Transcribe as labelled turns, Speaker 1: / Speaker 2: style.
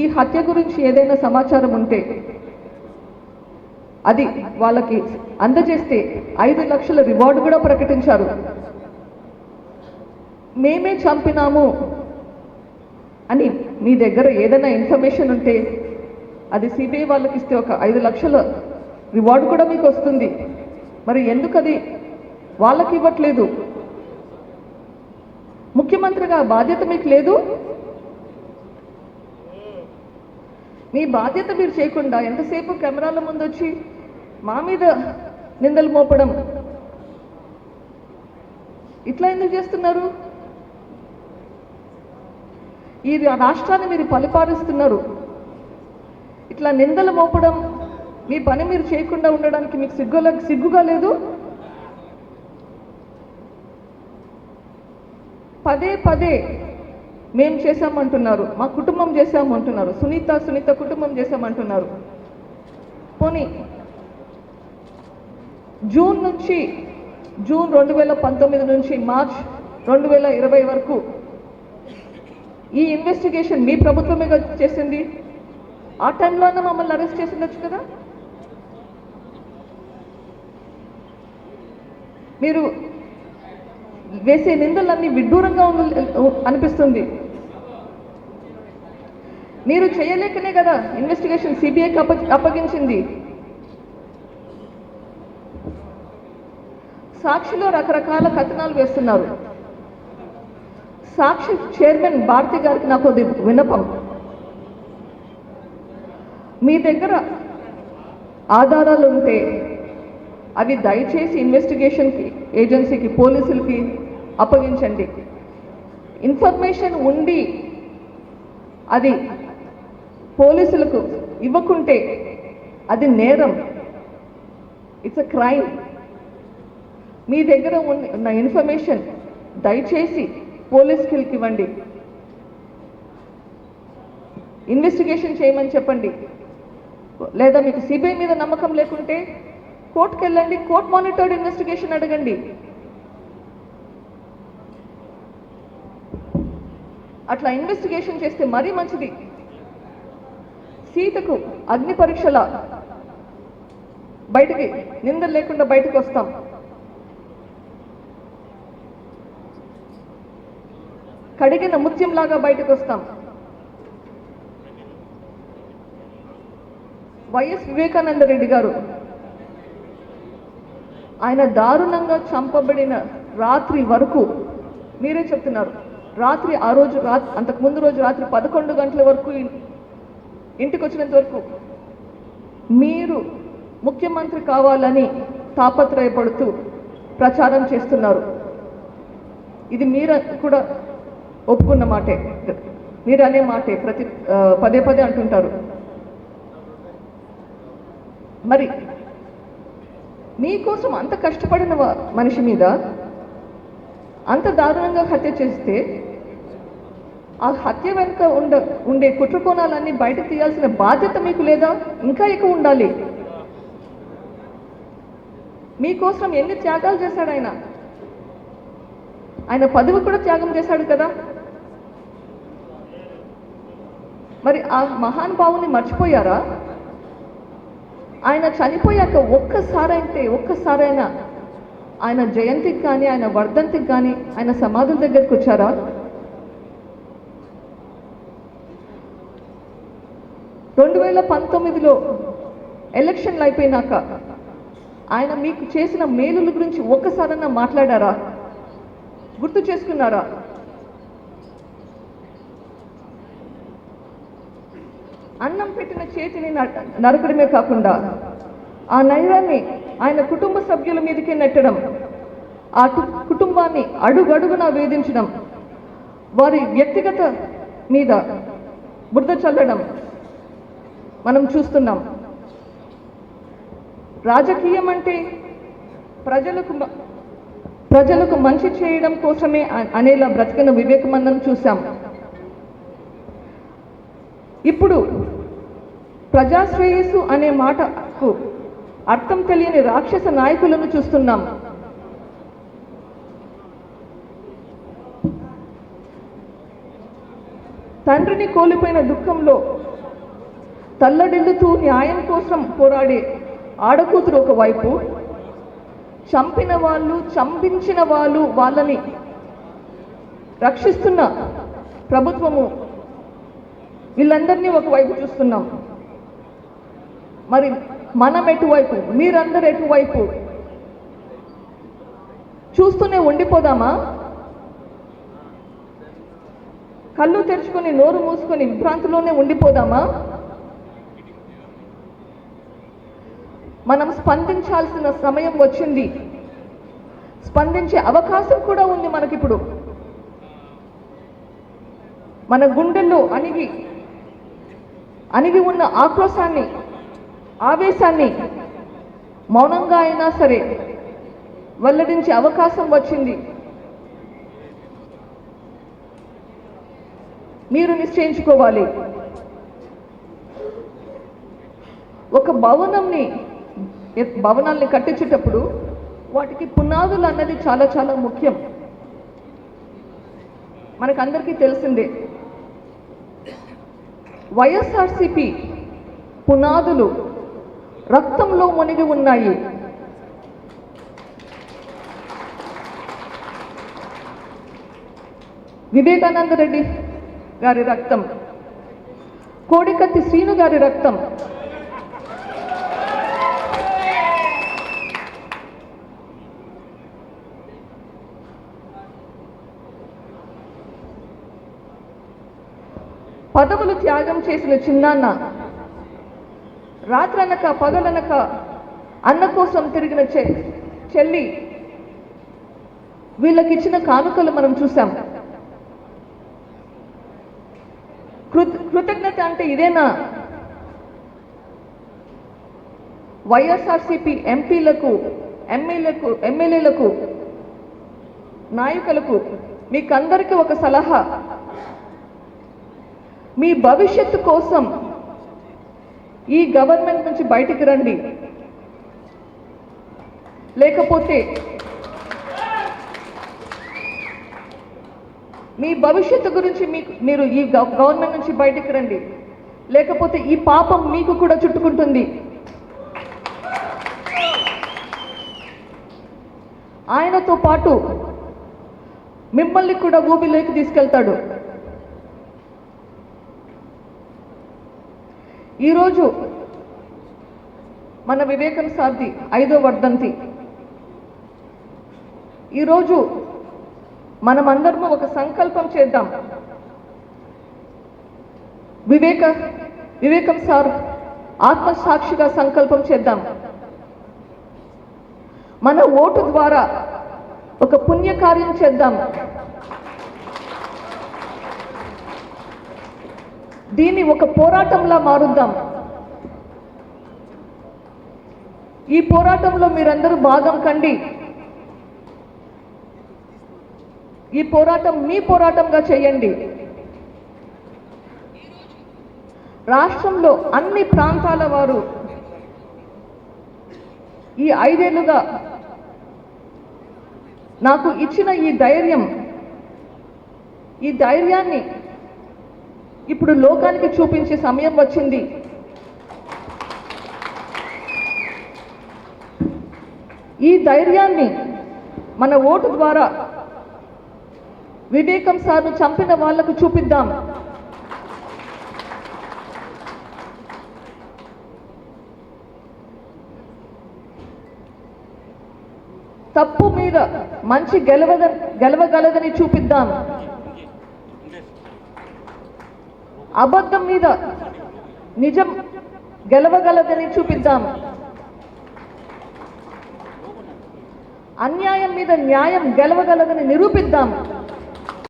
Speaker 1: ఈ హత్య గురించి ఏదైనా సమాచారం ఉంటే అది వాళ్ళకి అందజేస్తే ఐదు లక్షల రివార్డు కూడా ప్రకటించారు. మేమే చంపినాము అని మీ దగ్గర ఏదైనా ఇన్ఫర్మేషన్ ఉంటే అది సిబిఐ వాళ్ళకి ఇస్తే ఒక ఐదు లక్షల రివార్డు కూడా మీకు వస్తుంది. మరి ఎందుకు అది వాళ్ళకి ఇవ్వట్లేదు? ముఖ్యమంత్రిగా బాధ్యత మీకు లేదు? మీ బాధ్యత మీరు చేయకుండా ఎంతసేపు కెమెరాల ముందు వచ్చి మా మీద నిందలు మోపడం? ఇట్లా ఎందుకు చేస్తున్నారు? ఈ రాష్ట్రాన్ని మీరు పరిపాలిస్తున్నారు. ఇట్లా నిందలు మోపడం మీ పని మీరు చేయకుండా ఉండడానికి మీకు సిగ్గుల సిగ్గుగా లేదు? పదే పదే మేము చేశామంటున్నారు మా కుటుంబం చేశామంటున్నారు సునీత సునీత కుటుంబం చేశామంటున్నారు. పోనీ జూన్ నుంచి జూన్ రెండు వేల పంతొమ్మిది నుంచి మార్చ్ రెండు వేల ఇరవై వరకు ఈ ఇన్వెస్టిగేషన్ మీ ప్రభుత్వమే చేసింది? ఆ టైంలోనే మమ్మల్ని అరెస్ట్ చేసిండొచ్చు కదా? మీరు వేసే నిందలన్నీ విడ్డూరంగా అనిపిస్తుంది. మీరు చేయలేకనే కదా. ఇన్వెస్టిగేషన్ సిబిఐకి అప్ప అప్పగించింది. సాక్షిలో రకరకాల కథనాలు వేస్తున్నారు. సాక్షి చైర్మన్ భారతి గారికి నాకు విన్నపం. మీ దగ్గర ఆధారాలు ఉంటే అవి దయచేసి ఇన్వెస్టిగేషన్కి ఏజెన్సీకి పోలీసులకి అప్పగించండి. ఇన్ఫర్మేషన్ ఉండి అది పోలీసులకు ఇవ్వకుంటే అది నేరం. ఇట్స్ అ క్రైమ్ మీ దగ్గర ఉన్న ఇన్ఫర్మేషన్ దయచేసి పోలీసులకి ఇవ్వండి. ఇన్వెస్టిగేషన్ చేయమని చెప్పండి. లేదా మీకు సిబిఐ మీద నమ్మకం లేకుంటే కోర్టుకు వెళ్ళండి. కోర్ట్ మానిటర్డ్ ఇన్వెస్టిగేషన్ అడగండి. అట్లా ఇన్వెస్టిగేషన్ చేస్తే మరీ మంచిది. సీతకు అగ్ని పరీక్షల బయటికి నిందలు లేకుండా బయటకు వస్తాం. కడిగిన ముత్యంలాగా బయటకు వస్తాం. వైఎస్ వివేకానంద రెడ్డి గారు ఆయన దారుణంగా చంపబడిన రాత్రి వరకు మీరే చెప్తున్నారు. రాత్రి ఆ రోజు రా అంతకు ముందు రోజు రాత్రి పదకొండు గంటల వరకు ఇంటికి వచ్చినంత వరకు మీరు ముఖ్యమంత్రి కావాలని తాపత్రయపడుతూ ప్రచారం చేస్తున్నారు. ఇది మీరు కూడా ఒప్పుకున్న మాటే. మీరు అనే మాటే. ప్రతి పదే పదే అంటుంటారు. మరి మీకోసం అంత కష్టపడిన మనిషి మీద అంత దారుణంగా హత్య చేస్తే ఆ హత్య వెనుక ఉండ ఉండే కుట్రకోణాలన్నీ బయటకు తీయాల్సిన బాధ్యత మీకు లేదా? ఇంకా ఎక్కువ ఉండాలి. మీకోసం ఎన్ని త్యాగాలు చేశాడు ఆయన? ఆయన పదవి కూడా త్యాగం చేశాడు కదా? మరి ఆ మహానుభావుని మర్చిపోయారా? ఆయన చనిపోయాక ఒక్కసారి ఒక్కసారైనా ఆయన జయంతికి కానీ ఆయన వర్ధంతికి కానీ ఆయన సమాధుల దగ్గరికి వచ్చారా? రెండు వేల పంతొమ్మిదిలో ఎలక్షన్లు అయిపోయినాక ఆయన మీకు చేసిన మేలుల గురించి ఒక్కసారన్నా మాట్లాడారా? గుర్తు చేసుకున్నారా? అన్నం పెట్టిన చేతిని న- నరకడమే కాకుండా ఆ నైరాన్ని ఆయన కుటుంబ సభ్యుల మీదకే నెట్టడం ఆ కుటుంబాన్ని అడుగడుగునా వేధించడం వారి వ్యక్తిగత మీద బురద చల్లడం మనం చూస్తున్నాం. రాజకీయం అంటే ప్రజలకు ప్రజలకు మంచి చేయడం కోసమే అనేలా బ్రతికిన వివేకమందం చూశాం. ఇప్పుడు ప్రజాశ్రేయస్సు అనే మాటకు అర్థం తెలియని రాక్షస నాయకులను చూస్తున్నాం. తండ్రిని కోల్పోయిన దుఃఖంలో తల్లడిల్లుతూ న్యాయం కోసం పోరాడే ఆడకూతురు ఒకవైపు చంపిన వాళ్ళు చంపించిన వాళ్ళు వాళ్ళని రక్షిస్తున్న ప్రభుత్వము వీళ్ళందరినీ ఒకవైపు చూస్తున్నాం. మరి మనం ఎటువైపు మీరందరు ఎటువైపు చూస్తూనే ఉండిపోదామా? కళ్ళు తెరుచుకొని నోరు మూసుకొని విభ్రాంతిలోనే ఉండిపోదామా? మనం స్పందించాల్సిన సమయం వచ్చింది. స్పందించే అవకాశం కూడా ఉంది మనకిప్పుడు. మన గుండెల్లో అణిగి అణిగి ఉన్న ఆక్రోశాన్ని ఆవేశాన్ని మౌనంగా అయినా సరే వెల్లడించే అవకాశం వచ్చింది. మీరు నిశ్చయించుకోవాలి. ఒక భవనంని భవనాల్ని కట్టించేటప్పుడు వాటికి పునాదులు అన్నది చాలా చాలా ముఖ్యం. మనకందరికీ తెలిసిందే. వైఎస్ఆర్సిపి పునాదులు రక్తంలో మునిగి ఉన్నాయి. వివేకానంద రెడ్డి గారి రక్తం కోడికత్తి శ్రీను గారి రక్తం పదవులు త్యాగం చేసిన చిన్నాన్న రాత్రనక పగలనక అన్న కోసం తిరిగిన చె చెల్లి వీళ్ళకిచ్చిన కానుకలు మనం చూసాం కృత కృతజ్ఞత అంటే ఇదేనా? వైఎస్ఆర్సిపి ఎంపీలకు ఎమ్మెల్యేలకు ఎమ్మెల్యేలకు నాయకులకు మీకందరికీ ఒక సలహా. మీ భవిష్యత్తు కోసం ఈ గవర్నమెంట్ నుంచి బయటికి రండి. లేకపోతే మీ భవిష్యత్తు గురించి మీకు మీరు ఈ గవర్నమెంట్ నుంచి బయటికి రండి. లేకపోతే ఈ పాపం మీకు కూడా చుట్టుకుంటుంది. ఆయనతో పాటు మిమ్మల్ని కూడా ఊబిలోకి తీసుకెళ్తాడు. ఈరోజు మన వివేకం సాధ్ది ఐదో వర్ధంతి. ఈరోజు మనమందరము ఒక సంకల్పం చేద్దాం. వివేక వివేకం సార్ ఆత్మసాక్షిగా సంకల్పం చేద్దాం. మన ఓటు ద్వారా ఒక పుణ్యకార్యం చేద్దాం. దీన్ని ఒక పోరాటంలా మారుద్దాం. ఈ పోరాటంలో మీరందరూ భాగం కండి. ఈ పోరాటం మీ పోరాటంగా చేయండి. రాష్ట్రంలో అన్ని ప్రాంతాల వారు ఈ ఐదేళ్ళుగా నాకు ఇచ్చిన ఈ ధైర్యం ఈ ధైర్యాన్ని ఇప్పుడు లోకానికి చూపించే సమయం వచ్చింది. ఈ ధైర్యాన్ని మన ఓటు ద్వారా వివేకం సార్ను చంపిన వాళ్ళకు చూపిద్దాం. తప్పు మీద మంచి గెలవద గెలవగలదని చూపిద్దాం. అబద్ధం మీద నిజం గెలవగలదని చూపిద్దాం అన్యాయం మీద న్యాయం గెలవగలదని నిరూపిద్దాం